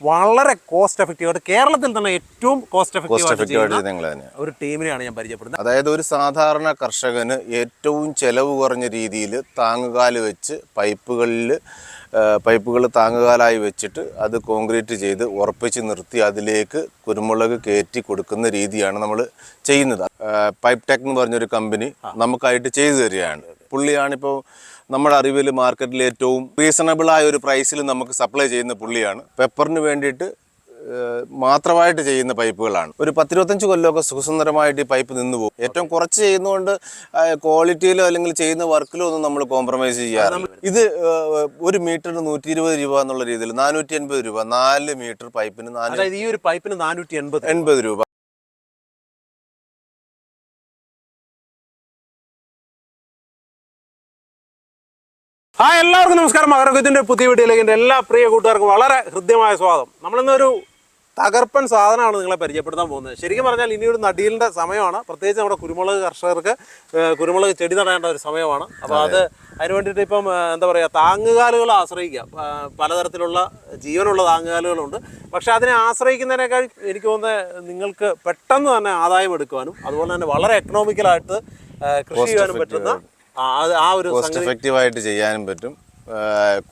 വളരെ cost effective ആയിട്ട് കേരളത്തിൽ തന്നെ ഏറ്റവും കോസ്റ്റ് എഫക്റ്റീവ് ആയിട്ട് ഒരു ടീമിനെയാണ് ഞാൻ പരിചയപ്പെടുന്നത്. അതായത് ഒരു സാധാരണ കർഷകന് ഏറ്റവും ചെലവ് കുറഞ്ഞ രീതിയിൽ താങ്ങുകാൽ വെച്ച് പൈപ്പുകളിൽ പൈപ്പുകൾ താങ്ങുകാലായി വെച്ചിട്ട് അത് കോൺക്രീറ്റ് ചെയ്ത് ഉറപ്പിച്ച് നിർത്തി അതിലേക്ക് കുരുമുളക് കയറ്റി കൊടുക്കുന്ന രീതിയാണ് നമ്മൾ ചെയ്യുന്നത്. പൈപ്പ് ടെക് എന്ന് പറഞ്ഞൊരു കമ്പനി നമുക്കായിട്ട് ചെയ്തു തരികയാണ്. പുള്ളിയാണിപ്പോൾ നമ്മുടെ അറിവിൽ മാർക്കറ്റിൽ ഏറ്റവും റീസണബിൾ ആയ ഒരു പ്രൈസിൽ നമുക്ക് സപ്ലൈ ചെയ്യുന്ന പുള്ളിയാണ്. പെപ്പറിന് വേണ്ടിയിട്ട് മാത്രമായിട്ട് ചെയ്യുന്ന പൈപ്പുകളാണ്. ഒരു പത്തിരുപത്തഞ്ച് കൊല്ലമൊക്കെ സുഖസുന്ദരമായിട്ട് ഈ പൈപ്പ് നിന്ന് പോകും. ഏറ്റവും കുറച്ച് ചെയ്യുന്നതുകൊണ്ട് ക്വാളിറ്റിയിലോ അല്ലെങ്കിൽ ചെയ്യുന്ന വർക്കിലോ ഒന്നും നമ്മൾ കോംപ്രമൈസ് ചെയ്യാറില്ല. ഇത് ഒരു മീറ്ററിന് നൂറ്റി ഇരുപത് രൂപ എന്നുള്ള രീതിയിൽ നാനൂറ്റി എൺപത് രൂപ നാല് മീറ്റർ പൈപ്പിന് ഈ ഒരു പൈപ്പിന് നാനൂറ്റി എൺപത് എൺപത് രൂപ. ആ എല്ലാവർക്കും നമസ്കാരം. മകരകത്തിന്റെ പുതിയ വീഡിയോയിലേക്ക് എന്റെ എല്ലാ പ്രിയ കൂട്ടുകാർക്കും വളരെ ഹൃദ്യമായ സ്വാഗതം. നമ്മളിന്നൊരു തകർപ്പൻ സാധനമാണ് നിങ്ങളെ പരിചയപ്പെടുത്താൻ പോകുന്നത്. ശരിക്കും പറഞ്ഞാൽ ഇനിയൊരു നടീലിന്റെ സമയമാണ്. പ്രത്യേകിച്ച് നമ്മുടെ കുരുമുളക് കർഷകർക്ക് കുരുമുളക് ചെടി നടേണ്ട ഒരു സമയമാണ്. അപ്പോൾ അത് അതിന് വേണ്ടിയിട്ട് ഇപ്പം എന്താ പറയുക താങ്ങുകാലുകൾ ആശ്രയിക്കാം പലതരത്തിലുള്ള ജീവനുള്ള താങ്ങുകാലുകളുണ്ട്. പക്ഷെ അതിനെ ആശ്രയിക്കുന്നതിനേക്കാൾ എനിക്ക് തോന്നുന്നത് നിങ്ങൾക്ക് പെട്ടെന്ന് തന്നെ ആദായം എടുക്കുവാനും അതുപോലെ തന്നെ വളരെ എക്കണോമിക്കലായിട്ട് കൃഷി ചെയ്യാനും പറ്റുന്ന ആ, ഒരു കോസ്റ്റ് എഫക്റ്റീവ് ആയിട്ട് ചെയ്യാനും പറ്റും.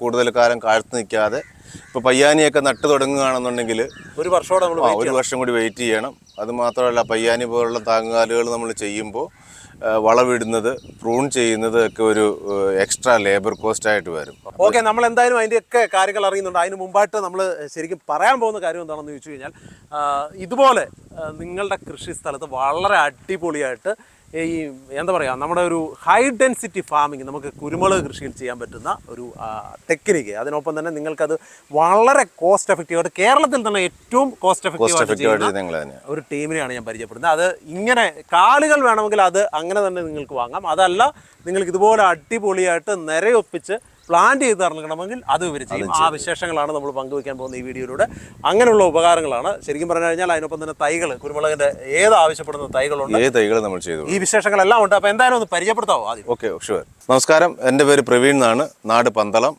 കൂടുതൽ കാലം കാഴ്ത്തു നിൽക്കാതെ. ഇപ്പൊ പയ്യാനിയൊക്കെ നട്ടു തുടങ്ങുകയാണെന്നുണ്ടെങ്കിൽ ഒരു വർഷം നമ്മൾ ഒരു വർഷം കൂടി വെയിറ്റ് ചെയ്യണം. അത് മാത്രമല്ല പയ്യാനി പോലുള്ള താങ്ങുകാലുകൾ നമ്മൾ ചെയ്യുമ്പോൾ വളവിടുന്നത് പ്രൂൺ ചെയ്യുന്നത് ഒക്കെ ഒരു എക്സ്ട്രാ ലേബർ കോസ്റ്റ് ആയിട്ട് വരും. ഓക്കെ നമ്മൾ എന്തായാലും അതിന്റെയൊക്കെ കാര്യങ്ങൾ അറിയുന്നുണ്ട്. അതിന് മുമ്പായിട്ട് നമ്മൾ ശരിക്കും പറയാൻ പോകുന്ന കാര്യം എന്താണെന്ന് ചോദിച്ചു കഴിഞ്ഞാൽ ഇതുപോലെ നിങ്ങളുടെ കൃഷി സ്ഥലത്ത് വളരെ അടിപൊളിയായിട്ട് ഈ എന്താ പറയുക നമ്മുടെ ഒരു ഹൈ ഡെൻസിറ്റി ഫാമിംഗ് നമുക്ക് കുരുമുളക് കൃഷിയിൽ ചെയ്യാൻ പറ്റുന്ന ഒരു ടെക്നിക്ക് അതിനൊപ്പം തന്നെ നിങ്ങൾക്കത് വളരെ കോസ്റ്റ് എഫക്റ്റീവ് ആയിട്ട് കേരളത്തിൽ തന്നെ ഏറ്റവും കോസ്റ്റ് എഫക്റ്റീവ് ആയിട്ട് എഫക്റ്റീവ് ചെയ്യുന്ന ആയിട്ട് നിങ്ങൾ തന്നെ. ഒരു ടീമിനെയാണ് ഞാൻ പരിചയപ്പെടുന്നത്. അത് ഇങ്ങനെ കാലുകൾ വേണമെങ്കിൽ അത് അങ്ങനെ തന്നെ നിങ്ങൾക്ക് വാങ്ങാം. അതല്ല നിങ്ങൾക്ക് ഇതുപോലെ അടിപൊളിയായിട്ട് നിരയൊപ്പിച്ച് പ്ലാൻ ചെയ്ത് തരണമെങ്കിൽ അത് ഇവർ ചെയ്യും. ആ വിശേഷങ്ങളാണ് നമ്മൾ പങ്കുവയ്ക്കാൻ പോകുന്ന ഈ വീഡിയോയിലൂടെ. അങ്ങനെയുള്ള ഉപകാരങ്ങളാണ്. ശരിക്കും പറഞ്ഞു കഴിഞ്ഞാൽ അതിനൊപ്പം തന്നെ തൈകൾ കുരുമുളകിന്റെ ഏത് ആവശ്യപ്പെടുന്ന തൈകളുണ്ട്. ഏത് തൈകൾ നമ്മൾ ചെയ്തു? ഈ വിശേഷങ്ങളെല്ലാം ഉണ്ട്. അപ്പോൾ എന്തായാലും ഒന്ന് പരിചയപ്പെടുത്താവോ ആദ്യം? ഓക്കെ ഷുവർ നമസ്കാരം. എന്റെ പേര് പ്രവീൺ എന്നാണ്. നാട് പന്തളം.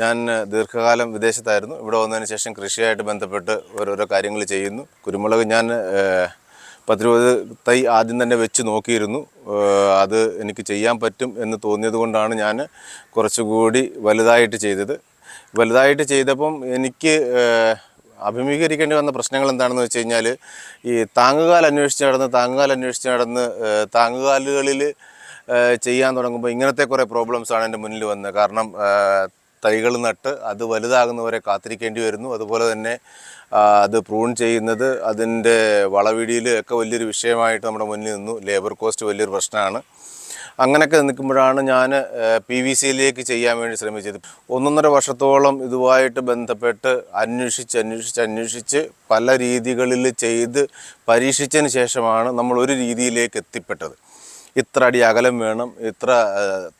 ഞാൻ ദീർഘകാലം വിദേശത്തായിരുന്നു. ഇവിടെ വന്നതിന് ശേഷം കൃഷിയായിട്ട് ബന്ധപ്പെട്ട് ഓരോരോ കാര്യങ്ങൾ ചെയ്യുന്നു. കുരുമുളക് ഞാൻ പത്തിരുപത് തൈ ആദ്യം തന്നെ വെച്ച് നോക്കിയിരുന്നു. അത് എനിക്ക് ചെയ്യാൻ പറ്റും എന്ന് തോന്നിയത് കൊണ്ടാണ് ഞാൻ കുറച്ചുകൂടി വലുതായിട്ട് ചെയ്തത്. വലുതായിട്ട് ചെയ്തപ്പം എനിക്ക് അഭിമുഖീകരിക്കേണ്ടി വന്ന പ്രശ്നങ്ങൾ എന്താണെന്ന് വെച്ച് കഴിഞ്ഞാൽ ഈ താങ്ങുകാൽ അന്വേഷിച്ച് നടന്ന് താങ്ങുകാൽ അന്വേഷിച്ച് നടന്ന് താങ്ങുകാലുകളിൽ ചെയ്യാൻ തുടങ്ങുമ്പോൾ ഇങ്ങനത്തെ കുറേ പ്രോബ്ലംസ് ആണ് എന്റെ മുന്നിൽ വന്നത്. കാരണം തൈകൾ നട്ട് അത് വലുതാകുന്നവരെ കാത്തിരിക്കേണ്ടി വരുന്നു. അതുപോലെ തന്നെ അത് പ്രൂൺ ചെയ്യുന്നത് അതിന്റെ വളവിടിയിൽ ഒക്കെ വലിയൊരു വിഷയമായിട്ട് നമ്മുടെ മുന്നിൽ നിന്നു. ലേബർ കോസ്റ്റ് വലിയൊരു പ്രശ്നമാണ്. അങ്ങനെയൊക്കെ നിൽക്കുമ്പോഴാണ് ഞാൻ പി വി സിയിലേക്ക് ചെയ്യാൻ വേണ്ടി ശ്രമിച്ചത്. ഒന്നൊന്നര വർഷത്തോളം ഇതുമായിട്ട് ബന്ധപ്പെട്ട് അന്വേഷിച്ച് അന്വേഷിച്ച് അന്വേഷിച്ച് പല രീതികളിൽ ചെയ്ത് പരീക്ഷിച്ചതിന് ശേഷമാണ് നമ്മൾ ഒരു രീതിയിലേക്ക് എത്തിപ്പെട്ടത്. ഇത്ര അടി അകലം വേണം ഇത്ര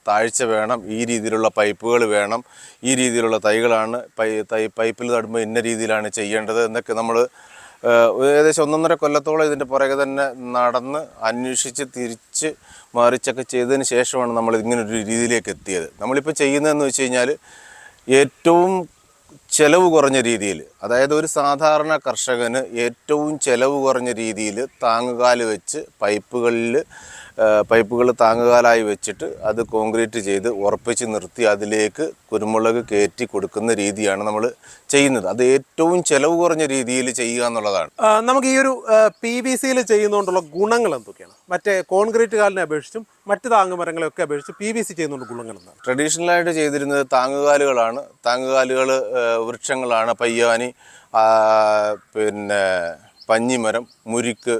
താഴ്ച വേണം ഈ രീതിയിലുള്ള പൈപ്പുകൾ വേണം ഈ രീതിയിലുള്ള തൈകളാണ് പൈ തൈ പൈപ്പിൽ നടുമ്പോൾ ഇന്ന രീതിയിലാണ് ചെയ്യേണ്ടത് എന്നൊക്കെ നമ്മൾ ഏകദേശം ഒന്നൊന്നര കൊല്ലത്തോളം ഇതിന്റെ പുറകെ തന്നെ നടന്ന് അന്വേഷിച്ച് തിരിച്ച് മറിച്ചൊക്കെ ചെയ്തതിന് ശേഷമാണ് നമ്മൾ ഇങ്ങനൊരു രീതിയിലേക്ക് എത്തിയത്. നമ്മളിപ്പോൾ ചെയ്യുന്നതെന്ന് വെച്ച് കഴിഞ്ഞാൽ ഏറ്റവും ചെലവ് കുറഞ്ഞ രീതിയിൽ അതായത് ഒരു സാധാരണ കർഷകന് ഏറ്റവും ചെലവ് കുറഞ്ഞ രീതിയിൽ താങ്ങുകാൽ വെച്ച് പൈപ്പുകളിൽ പൈപ്പുകൾ താങ്ങുകാലായി വെച്ചിട്ട് അത് കോൺക്രീറ്റ് ചെയ്ത് ഉറപ്പിച്ച് നിർത്തി അതിലേക്ക് കുരുമുളക് കയറ്റി കൊടുക്കുന്ന രീതിയാണ് നമ്മൾ ചെയ്യുന്നത്. അത് ഏറ്റവും ചെലവ് കുറഞ്ഞ രീതിയിൽ ചെയ്യുക എന്നുള്ളതാണ്. നമുക്ക് ഈ ഒരു പി വി സിയിൽ ചെയ്യുന്നതുകൊണ്ടുള്ള ഗുണങ്ങൾ എന്തൊക്കെയാണ്? മറ്റേ കോൺക്രീറ്റ് കാലിനെ അപേക്ഷിച്ചും മറ്റ് താങ്ങുമരങ്ങളെയൊക്കെ അപേക്ഷിച്ച് പി വി സി ചെയ്യുന്നതുകൊണ്ട് ഗുണങ്ങൾ എന്താണ്? ട്രഡീഷണലായിട്ട് ചെയ്തിരുന്നത് താങ്ങുകാലുകളാണ്. താങ്ങുകാലുകൾ വൃക്ഷങ്ങളാണ്. പയ്യാനി പിന്നെ പഞ്ഞിമരം മുരിക്ക്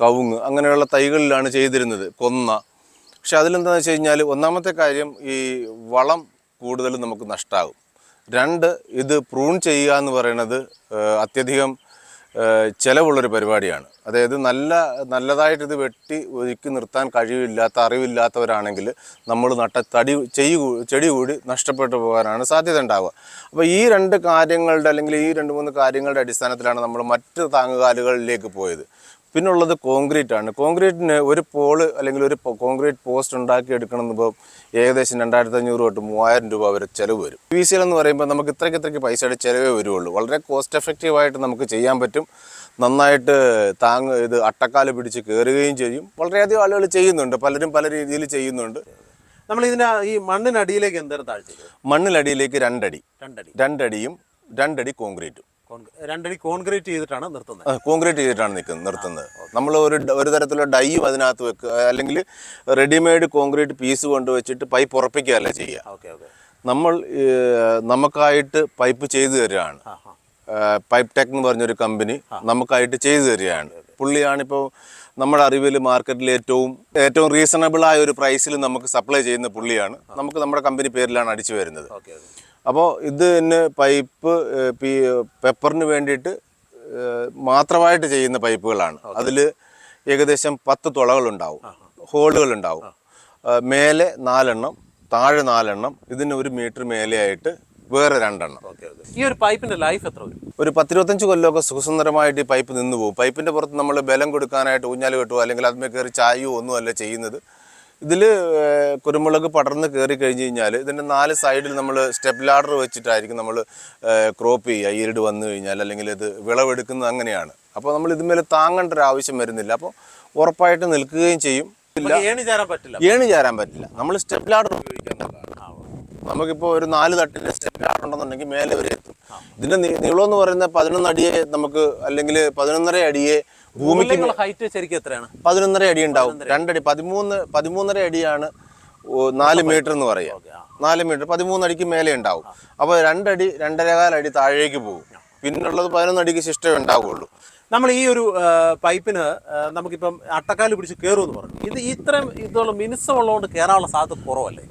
കവുങ്ങ് അങ്ങനെയുള്ള തൈകളിലാണ് ചെയ്തിരുന്നത് കൊന്ന. പക്ഷെ അതിലെന്താണെന്ന് വെച്ച് കഴിഞ്ഞാൽ ഒന്നാമത്തെ കാര്യം ഈ വളം കൂടുതലും നമുക്ക് നഷ്ടമാകും രണ്ട് ഇത് പ്രൂൺ ചെയ്യുക എന്ന് പറയുന്നത് അത്യധികം ചെലവുള്ളൊരു പരിപാടിയാണ്. അതായത് നല്ല നല്ലതായിട്ട് ഇത് വെട്ടി ഒരുക്കി നിർത്താൻ കഴിവില്ലാത്ത അറിവില്ലാത്തവരാണെങ്കിൽ നമ്മൾ നട്ട തടി ചെയ്യ ചെടി കൂടി നഷ്ടപ്പെട്ടു പോകാനാണ് സാധ്യത ഉണ്ടാവുക. അപ്പോൾ ഈ രണ്ട് കാര്യങ്ങളുടെ അല്ലെങ്കിൽ ഈ രണ്ട് മൂന്ന് കാര്യങ്ങളുടെ അടിസ്ഥാനത്തിലാണ് നമ്മൾ മറ്റ് താങ്ങുകാലുകളിലേക്ക് പോയത്. പിന്നുള്ളത് കോൺക്രീറ്റ് ആണ് കോൺക്രീറ്റിന് ഒരു പോൾ അല്ലെങ്കിൽ ഒരു കോൺക്രീറ്റ് പോസ്റ്റ് ഉണ്ടാക്കി എടുക്കണമെന്നിപ്പോൾ ഏകദേശം രണ്ടായിരത്തി അഞ്ഞൂറ് തൊട്ട് മൂവായിരം രൂപ വരെ ചിലവ് വരും. പി സി എൽ എന്ന് പറയുമ്പോൾ നമുക്ക് ഇത്രയ്ക്ക് ഇത്രയ്ക്ക് പൈസയുടെ ചിലവേ വരുള്ളൂ. വളരെ കോസ്റ്റ് എഫക്റ്റീവായിട്ട് നമുക്ക് ചെയ്യാൻ പറ്റും. നന്നായിട്ട് താങ് ഇത് അട്ടക്കാൽ പിടിച്ച് കയറുകയും ചെയ്യും. വളരെയധികം ആളുകൾ ചെയ്യുന്നുണ്ട്. പലരും പല രീതിയിൽ ചെയ്യുന്നുണ്ട്. നമ്മൾ ഇതിന്റെ ഈ മണ്ണിനടിയിലേക്ക് എന്തായാലും താഴ്ച മണ്ണിലടിയിലേക്ക് രണ്ടടി. രണ്ടടി. രണ്ടടിയും രണ്ടടി കോൺക്രീറ്റും. കോൺ- രണ്ടടി കോൺക്രീറ്റ് ചെയ്തിട്ടാണ് നിർത്തുന്നത്. കോൺക്രീറ്റ് ചെയ്തിട്ടാണ് നിൽക്കുന്നത് നിർത്തുന്നത്. നമ്മൾ ഒരു ഒരു തരത്തിലുള്ള ഡൈയും അതിനകത്ത് വെക്കുക അല്ലെങ്കിൽ റെഡിമെയ്ഡ് കോൺക്രീറ്റ് പീസ് കൊണ്ട് വെച്ചിട്ട് പൈപ്പ് ഉറപ്പിക്കുകയല്ല ചെയ്യുക. ഓക്കെ ഓക്കെ നമ്മൾ നമുക്കായിട്ട് പൈപ്പ് ചെയ്തു തരികയാണ്. പൈപ്പ് ടെക് എന്ന് പറഞ്ഞൊരു കമ്പനി നമുക്കായിട്ട് ചെയ്തു തരികയാണ്. പുള്ളിയാണിപ്പോൾ നമ്മുടെ അറിവിൽ മാർക്കറ്റിൽ ഏറ്റവും ഏറ്റവും റീസണബിൾ ആയ ഒരു പ്രൈസിൽ നമുക്ക് സപ്ലൈ ചെയ്യുന്ന പുള്ളിയാണ്. നമുക്ക് നമ്മുടെ കമ്പനി പേരിലാണ് അടിച്ചു വരുന്നത്. ഓക്കെ ഇത് തന്നെ പൈപ്പ് പെപ്പറിന് വേണ്ടിയിട്ട് മാത്രമായിട്ട് ചെയ്യുന്ന പൈപ്പുകളാണ്. അതിൽ ഏകദേശം പത്ത് തുളകളുണ്ടാവും. ഹോളുകളുണ്ടാവും. ഉണ്ടാവും മേലെ നാലെണ്ണം താഴെ നാലെണ്ണം ഇതിന് ഒരു മീറ്റർ മേലെയായിട്ട് വേറെ രണ്ടെണ്ണം. ഈ ഒരു പൈപ്പിന്റെ ലൈഫ് എത്ര വരും? ഒരു പത്തിരുപത്തഞ്ച് കൊല്ലമൊക്കെ സുഖസുന്ദരമായിട്ട് ഈ പൈപ്പ് നിന്ന് പോകും. പൈപ്പിന്റെ പുറത്ത് നമ്മൾ ബലം കൊടുക്കാനായിട്ട് ഊഞ്ഞാൽ കെട്ടുകയോ അല്ലെങ്കിൽ അതിന്മേൽ കയറി ചായയോ ഒന്നുമല്ല ചെയ്യുന്നത്. ഇതിൽ കുരുമുളക് പടർന്ന് കയറി കഴിഞ്ഞ് കഴിഞ്ഞാൽ ഇതിന്റെ നാല് സൈഡിൽ നമ്മൾ സ്റ്റെപ്പ് ലാഡർ വെച്ചിട്ടായിരിക്കും നമ്മൾ ക്രോപ്പ് ചെയ്യുക. ഈരിട് വന്നു കഴിഞ്ഞാൽ അല്ലെങ്കിൽ ഇത് വിളവെടുക്കുന്നത് അങ്ങനെയാണ്. അപ്പോൾ നമ്മൾ ഇതിന്മേൽ താങ്ങേണ്ട ഒരു ആവശ്യം വരുന്നില്ല. അപ്പോൾ ഉറപ്പായിട്ട് നിൽക്കുകയും ചെയ്യും. ഏണി ചേരാൻ പറ്റില്ല. ഏണി ചാരാൻ പറ്റില്ല. നമ്മൾ സ്റ്റെപ്പ് ലാഡർ ഉപയോഗിക്കേണ്ടതാണ് നമുക്കിപ്പോൾ ഒരു നാല് തട്ടിന്റെ സ്റ്റെപ്പ് ലാഡർ ഉണ്ടെന്നുണ്ടെങ്കിൽ മേലെ വരെ എത്തും. ഇതിന്റെ നീളം എന്ന് പറയുന്നത് പതിനൊന്ന് അടിയെ നമുക്ക് അല്ലെങ്കിൽ പതിനൊന്നര അടിയെ ഭൂമിക്ക് ഹൈറ്റ് ശരിക്കും എത്രയാണ്? പതിനൊന്നര അടി ഉണ്ടാവും. രണ്ടടി. പതിമൂന്ന് പതിമൂന്നര അടിയാണ് നാല് മീറ്റർ എന്ന് പറയുക നാല് മീറ്റർ. പതിമൂന്ന് അടിക്ക് മേലെ ഉണ്ടാവും. അപ്പോൾ രണ്ടടി രണ്ടരകാലടി താഴേക്ക് പോകും. പിന്നുള്ളത് പതിനൊന്നടിക്ക് ശിഷ്ടമേ ഉണ്ടാവുകയുള്ളൂ നമ്മൾ ഈ ഒരു പൈപ്പിന് നമുക്കിപ്പം അട്ടക്കാൽ പിടിച്ച് കയറുമെന്ന് പറഞ്ഞു. ഇത് ഇത്രയും ഇതുള്ള മിനുസമുള്ളതുകൊണ്ട് കയറാനുള്ള സാധ്യത കുറവല്ലേ?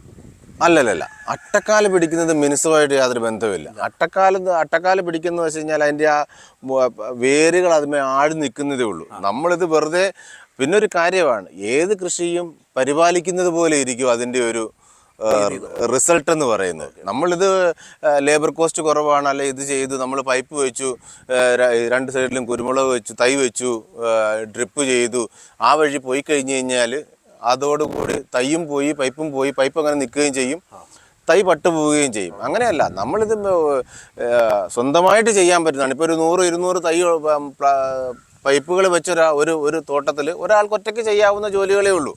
അല്ലല്ലല്ല. അട്ടക്കാൽ പിടിക്കുന്നത് മിനുസുമായിട്ട് യാതൊരു ബന്ധവുമില്ല. അട്ടക്കാല അട്ടക്കാല പിടിക്കുന്ന വെച്ച് കഴിഞ്ഞാൽ അതിന്റെ ആ വേരുകൾ അതുമേ ആഴ് നിൽക്കുന്നതേ ഉള്ളൂ. നമ്മളിത് വെറുതെ പിന്നെ ഒരു കാര്യമാണ്. ഏത് കൃഷിയും പരിപാലിക്കുന്നത് പോലെ ഇരിക്കും അതിന്റെ ഒരു റിസൾട്ട് എന്ന് പറയുന്നത്. നമ്മളിത് ലേബർ കോസ്റ്റ് കുറവാണ്. അല്ലെ ഇത് ചെയ്ത് നമ്മൾ പൈപ്പ് വെച്ചു രണ്ട് സൈഡിലും കുരുമുളക് വെച്ചു തൈ വെച്ചു ഡ്രിപ്പ് ചെയ്തു. ആ വഴി പോയി കഴിഞ്ഞ് കഴിഞ്ഞാൽ അതോടുകൂടി തൈയും പോയി പൈപ്പും പോയി പൈപ്പ് അങ്ങനെ നിൽക്കുകയും ചെയ്യും. തൈ പട്ടു പോവുകയും ചെയ്യും. അങ്ങനെയല്ല നമ്മളിത് സ്വന്തമായിട്ട് ചെയ്യാൻ പറ്റുന്നതാണ്. ഇപ്പോൾ ഒരു നൂറ് ഇരുന്നൂറ് തൈ പൈപ്പുകൾ വെച്ചൊരാ ഒരു ഒരു തോട്ടത്തിൽ ഒരാൾക്ക് ഒറ്റയ്ക്ക് ചെയ്യാവുന്ന ജോലികളേ ഉള്ളൂ.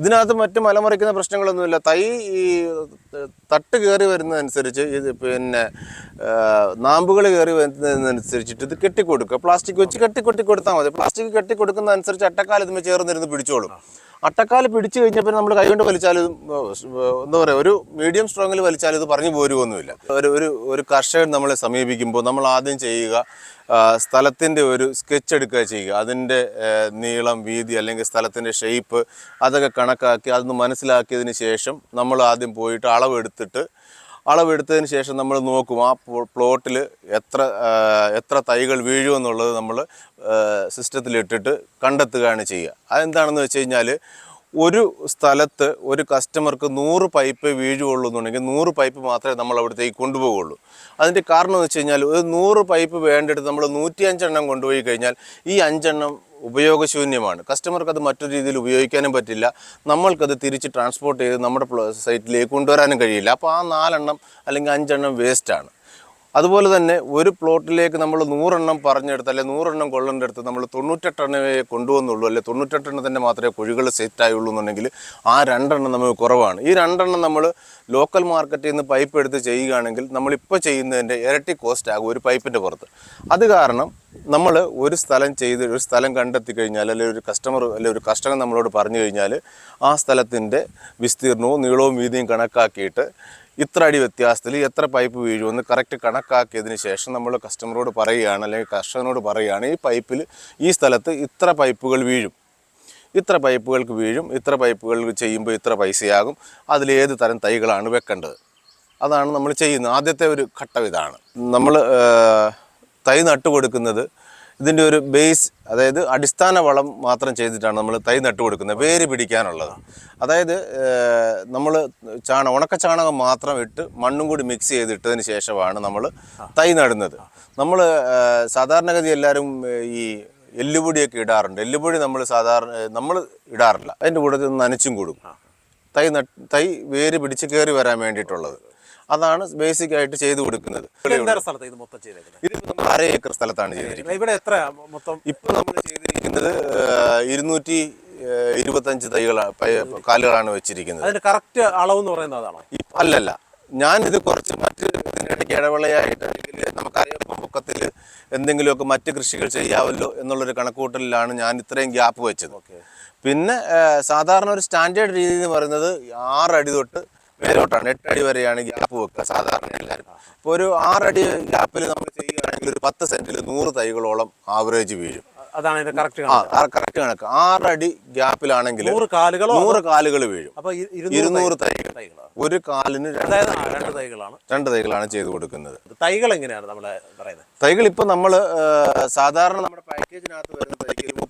ഇതിനകത്ത് മറ്റ് മലമറിക്കുന്ന പ്രശ്നങ്ങളൊന്നുമില്ല. തൈ ഈ തട്ട് കയറി വരുന്നതനുസരിച്ച് ഇത് പിന്നെ നാമ്പുകൾ കയറി വരുന്നതിനനുസരിച്ചിട്ട് ഇത് കെട്ടിക്കൊടുക്കുക. പ്ലാസ്റ്റിക് വെച്ച് കെട്ടിക്കൊട്ടി കൊടുത്താൽ മതി. പ്ലാസ്റ്റിക് കെട്ടിക്കൊടുക്കുന്നതനുസരിച്ച് ഇതിന് ചേർന്നിരുന്ന് പിടിച്ചോളും. അട്ടക്കാൽ പിടിച്ചു കഴിഞ്ഞപ്പോൾ നമ്മൾ കൈകൊണ്ട് വലിച്ചാൽ ഇത് എന്താ പറയുക ഒരു മീഡിയം സ്ട്രോങ്ങിൽ വലിച്ചാൽ ഇത് പറഞ്ഞു പോരുമൊന്നുമില്ല ഒരു ഒരു ഒരു കർഷകൻ നമ്മളെ സമീപിക്കുമ്പോൾ നമ്മൾ ആദ്യം ചെയ്യുക സ്ഥലത്തിന്റെ ഒരു സ്കെച്ച് എടുക്കുക ചെയ്യുക. അതിന്റെ നീളം വീതി അല്ലെങ്കിൽ സ്ഥലത്തിന്റെ ഷേപ്പ് അതൊക്കെ കണക്കാക്കി അതൊന്ന് മനസ്സിലാക്കിയതിന് ശേഷം നമ്മൾ ആദ്യം പോയിട്ട് അളവെടുത്തിട്ട് അളവെടുത്തതിന് ശേഷം നമ്മൾ നോക്കും ആ പ്ലോട്ടിൽ എത്ര എത്ര തൈകൾ വീഴുമെന്നുള്ളത് നമ്മൾ സിസ്റ്റത്തിലിട്ടിട്ട് കണ്ടെത്തുകയാണ് ചെയ്യുക. അതെന്താണെന്ന് വെച്ച് കഴിഞ്ഞാൽ ഒരു സ്ഥലത്ത് ഒരു കസ്റ്റമർക്ക് നൂറ് പൈപ്പ് വീഴുകയുള്ളൂ എന്നുണ്ടെങ്കിൽ നൂറ് പൈപ്പ് മാത്രമേ നമ്മൾ അവിടത്തേക്ക് കൊണ്ടുപോകുള്ളൂ അതിന്റെ കാരണം എന്ന് വെച്ച് കഴിഞ്ഞാൽ ഒരു നൂറ് പൈപ്പ് വേണ്ടിയിട്ട് നമ്മൾ നൂറ്റി അഞ്ചെണ്ണം കൊണ്ടുപോയി കഴിഞ്ഞാൽ ഈ അഞ്ചെണ്ണം ഉപയോഗശൂന്യമാണ്. കസ്റ്റമർക്ക് അത് മറ്റൊരു രീതിയിൽ ഉപയോഗിക്കാനും പറ്റില്ല. നമ്മൾക്കത് തിരിച്ച് ട്രാൻസ്പോർട്ട് ചെയ്ത് നമ്മുടെ സൈറ്റിലേക്ക് കൊണ്ടുവരാനും കഴിയില്ല. അപ്പോൾ ആ നാലെണ്ണം അല്ലെങ്കിൽ അഞ്ചെണ്ണം വേസ്റ്റാണ് അതുപോലെ തന്നെ ഒരു പ്ലോട്ടിലേക്ക് നമ്മൾ നൂറെണ്ണം പറഞ്ഞെടുത്ത് അല്ലെ നൂറെണ്ണം കൊള്ളേണ്ട അടുത്ത് നമ്മൾ തൊണ്ണൂറ്റെട്ടെണ്ണമേ കൊണ്ടുവന്നുള്ളൂ അല്ലെ തൊണ്ണൂറ്റെട്ടെണ്ണത്തിന്റെ മാത്രമേ കുഴികൾ സെറ്റ് സെറ്റായുള്ളൂ എന്നുണ്ടെങ്കിൽ ആ രണ്ടെണ്ണം നമുക്ക് കുറവാണ്. ഈ രണ്ടെണ്ണം നമ്മൾ ലോക്കൽ മാർക്കറ്റിൽ നിന്ന് പൈപ്പ് എടുത്ത് ചെയ്യുകയാണെങ്കിൽ നമ്മളിപ്പോൾ ചെയ്യുന്നതിന്റെ ഇരട്ടി കോസ്റ്റ് ആകും ഒരു പൈപ്പിന്റെ പുറത്ത്. അത് കാരണം നമ്മൾ ഒരു സ്ഥലം ചെയ്ത് ഒരു സ്ഥലം കണ്ടെത്തി കഴിഞ്ഞാൽ അല്ലെങ്കിൽ ഒരു കസ്റ്റമർ അല്ലെങ്കിൽ ഒരു കസ്റ്റമർ നമ്മളോട് പറഞ്ഞു കഴിഞ്ഞാൽ ആ സ്ഥലത്തിന്റെ വിസ്തീർണവും നീളവും വീതിയും കണക്കാക്കിയിട്ട് ഇത്ര അടി വ്യത്യാസത്തിൽ എത്ര പൈപ്പ് വീഴുമെന്ന് കറക്റ്റ് കണക്കാക്കിയതിന് ശേഷം നമ്മൾ കസ്റ്റമറോട് പറയുകയാണ് അല്ലെങ്കിൽ കർഷകനോട് പറയുകയാണ് ഈ പൈപ്പിൽ ഈ സ്ഥലത്ത് ഇത്ര പൈപ്പുകൾ വീഴും. ഇത്ര പൈപ്പുകൾക്ക് വീഴും ഇത്ര പൈപ്പുകൾ ചെയ്യുമ്പോൾ ഇത്ര പൈസയാകും. അതിലേത് തരം തൈകളാണ് വെക്കേണ്ടത്? അതാണ് നമ്മൾ ചെയ്യുന്നത്. ആദ്യത്തെ ഒരു ഘട്ടം ഇതാണ്. നമ്മൾ തൈ നട്ടു കൊടുക്കുന്നത് ഇതിന്റെ ഒരു ബേസ് അതായത് അടിസ്ഥാന വളം മാത്രം ചെയ്തിട്ടാണ് നമ്മൾ തൈ നട്ടു കൊടുക്കുന്നത്. വേര് പിടിക്കാനുള്ളത്. അതായത് നമ്മൾ ചാണകം ഉണക്ക ചാണകം മാത്രം ഇട്ട് മണ്ണും കൂടി മിക്സ് ചെയ്തിട്ടതിന് ശേഷമാണ് നമ്മൾ തൈ നടുന്നത്. നമ്മൾ സാധാരണഗതി എല്ലാവരും ഈ എല്ലുപൊടിയൊക്കെ ഇടാറുണ്ട്. എല്ലുപൊടി നമ്മൾ സാധാരണ നമ്മൾ ഇടാറില്ല. അതിന്റെ കൂടെ നനച്ചും കൊടുക്കും തൈ തൈ വേര് പിടിച്ച് കയറി വരാൻ വേണ്ടിയിട്ടുള്ളത്. അതാണ് ബേസിക് ആയിട്ട് ചെയ്തു കൊടുക്കുന്നത്. ഇത് നമ്മൾ അര ഏക്കർ സ്ഥലത്താണ് ചെയ്തിരിക്കുന്നത്. ഇവിടെ എത്ര മൊത്തം? ഇപ്പൊ നമ്മൾ ചെയ്തിരിക്കുന്നത് ഇരുന്നൂറ്റി ഇരുപത്തഞ്ച് തൈകളാണ് കാലുകളാണ് വെച്ചിരിക്കുന്നത്. അതിന്റെ കറക്റ്റ് അളവ് എന്ന് പറയുന്നത് അതാണോ? അല്ലല്ല. ഞാനിത് കുറച്ച് മറ്റ് ഇതിനിടയ്ക്ക് ഇടവേളയായിട്ട് അല്ലെങ്കിൽ നമുക്കറിയാം പൊക്കത്തിൽ എന്തെങ്കിലുമൊക്കെ മറ്റ് കൃഷികൾ ചെയ്യാമല്ലോ എന്നുള്ളൊരു കണക്കൂട്ടലിലാണ് ഞാൻ ഇത്രയും ഗ്യാപ്പ് വെച്ചത്. പിന്നെ സാധാരണ ഒരു സ്റ്റാൻഡേർഡ് രീതി എന്ന് പറയുന്നത് ആറടി തൊട്ട് മേലോട്ടാണ് എട്ടടി വരെയാണ് ഗ്യാപ്പ് വെക്കുക സാധാരണ എല്ലാവരും. ഇപ്പോൾ ഒരു ആറടി ഗ്യാപ്പിൽ നമ്മൾ ചെയ്യുകയാണെങ്കിൽ ഒരു പത്ത് സെന്റിൽ നൂറ് തൈകളോളം ആവറേജ് വീഴും. അതാണ് കറക്റ്റ് കറക്റ്റ് കണക്ക്. ആറടി ഗ്യാപ്പിലാണെങ്കിൽ നൂറ് കാലുകൾ നൂറ് കാലുകൾ വീഴും. അപ്പൊ ഇരുന്നൂറ് തൈകൾ തൈകളോ. ഒരു കാലിന് രണ്ട് തൈകളാണ്. രണ്ട് തൈകളാണ്. ചെയ്തു കൊടുക്കുന്നത്. തൈകൾ എങ്ങനെയാണ് നമ്മളെ പറയുന്നത്? തൈകൾ ഇപ്പൊ നമ്മൾ സാധാരണ നമ്മുടെ പാക്കേജിനകത്ത് വരുന്ന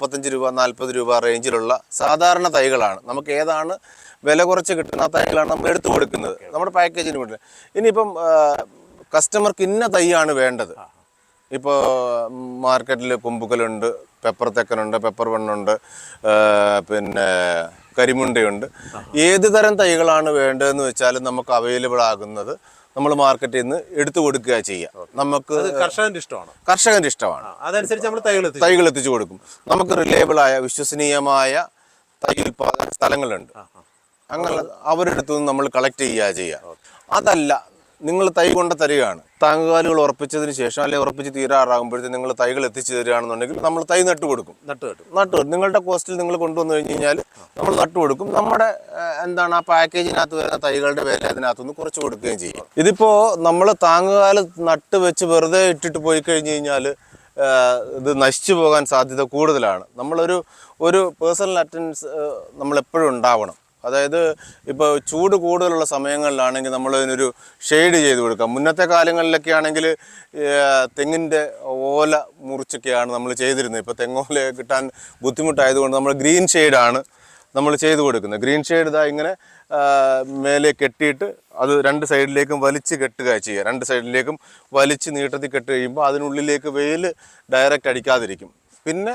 മുപ്പത്തഞ്ച് രൂപ നാൽപ്പത് രൂപ റേഞ്ചിലുള്ള സാധാരണ തൈകളാണ്. നമുക്ക് ഏതാണ് വില കുറച്ച് കിട്ടുന്ന തൈകളാണ് നമ്മൾ എടുത്തു കൊടുക്കുന്നത്. നമ്മുടെ പാക്കേജിന് വേണ്ടി ഇനിയിപ്പം കസ്റ്റമർക്ക് ഇന്ന തൈയാണ് വേണ്ടത്. ഇപ്പോൾ മാർക്കറ്റിൽ കുമ്പുക്കലുണ്ട് പെപ്പർ തെക്കനുണ്ട് പെപ്പർ വണ്ണുണ്ട് പിന്നെ കരിമുണ്ടയുണ്ട്. ഏത് തരം തൈകളാണ് വേണ്ടതെന്ന് വെച്ചാൽ നമുക്ക് അവൈലബിൾ ആകുന്നത് നമ്മൾ മാർക്കറ്റിൽ നിന്ന് എടുത്തു കൊടുക്കുക ചെയ്യുക നമുക്ക് കർഷകന്റെ ഇഷ്ടമാണ്. കർഷകന്റെ ഇഷ്ടമാണ്. അതനുസരിച്ച് നമ്മൾ തൈകൾ തൈകൾ എത്തിച്ചു കൊടുക്കും. നമുക്ക് റിലയബിൾ ആയ വിശ്വസനീയമായ തൈ ഉൽപാദന സ്ഥലങ്ങളുണ്ട്. അങ്ങനെ അവരുടെ അടുത്ത് നിന്ന് നമ്മൾ കളക്ട് ചെയ്യുക ചെയ്യുക അതല്ല നിങ്ങൾ തൈ കൊണ്ട് തരികയാണ്. താങ്ങുകാലുകൾ ഉറപ്പിച്ചതിന് ശേഷം അല്ലെങ്കിൽ ഉറപ്പിച്ച് തീരാറാകുമ്പോഴത്തേക്ക് നിങ്ങൾ തൈകൾ എത്തിച്ചു തരികയാണെന്നുണ്ടെങ്കിൽ നമ്മൾ തൈ നട്ടു കൊടുക്കും. നട്ടു കേട്ടു നട്ടു നിങ്ങളുടെ കോസ്റ്റിൽ നിങ്ങൾ കൊണ്ടുവന്നു കഴിഞ്ഞ് കഴിഞ്ഞാൽ നമ്മൾ നട്ടു കൊടുക്കും. നമ്മുടെ എന്താണ് ആ പാക്കേജിനകത്ത് വരുന്ന തൈകളുടെ വില അതിനകത്തുനിന്ന് കുറച്ച് കൊടുക്കുകയും ചെയ്യും. ഇതിപ്പോൾ നമ്മൾ താങ്ങുകാൽ നട്ട് വെച്ച് വെറുതെ ഇട്ടിട്ട് പോയി കഴിഞ്ഞ് കഴിഞ്ഞാൽ ഇത് നശിച്ചു പോകാൻ സാധ്യത കൂടുതലാണ്. നമ്മളൊരു ഒരു പേഴ്സണൽ അറ്റൻഡൻസ് നമ്മളെപ്പോഴും ഉണ്ടാവണം. അതായത് ഇപ്പോൾ ചൂട് കൂടുതലുള്ള സമയങ്ങളിലാണെങ്കിൽ നമ്മൾ ഇതിനൊരു ഷെയ്ഡ് ചെയ്ത് കൊടുക്കാം. മുന്നത്തെ കാലങ്ങളിലൊക്കെ ആണെങ്കിൽ തെങ്ങിന്റെ ഓല മുറിച്ചൊക്കെയാണ് നമ്മൾ ചെയ്തിരുന്നത്. ഇപ്പോൾ തെങ്ങോല കിട്ടാൻ ബുദ്ധിമുട്ടായതുകൊണ്ട് നമ്മൾ ഗ്രീൻ ഷെയ്ഡാണ് നമ്മൾ ചെയ്തു കൊടുക്കുന്നത്. ഗ്രീൻ ഷെയ്ഡ് ഇതാ ഇങ്ങനെ മേലെ കെട്ടിയിട്ട് അത് രണ്ട് സൈഡിലേക്കും വലിച്ച് കെട്ടുക ചെയ്യുക. രണ്ട് സൈഡിലേക്കും വലിച്ച് നീട്ടത്തിൽ കെട്ട് കഴിയുമ്പോൾ അതിനുള്ളിലേക്ക് വെയിൽ ഡയറക്റ്റ് അടിക്കാതിരിക്കും. പിന്നെ